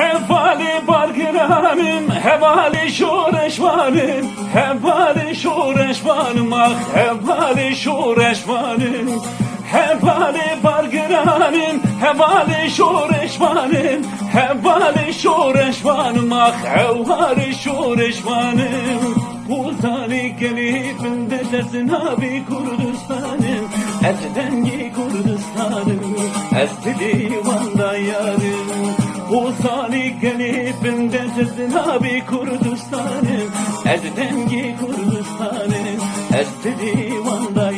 Hevali bargıranım, hevali şureşvanım, hevali şureşvanım, ah hevali şureşvanım. Hevali bargıranım, hevali şureşvanım, hevali şureşvanım, ah hevali şureşvanım. Uzani gelip de dersin abi Kurdistan'ım, ezdengi Kurdistan'ım, ezdi divanda yarım. Uzani gelip de dersin abi Kurdistan'ım, ezdengi Kurdistan'ım, ezdi divanda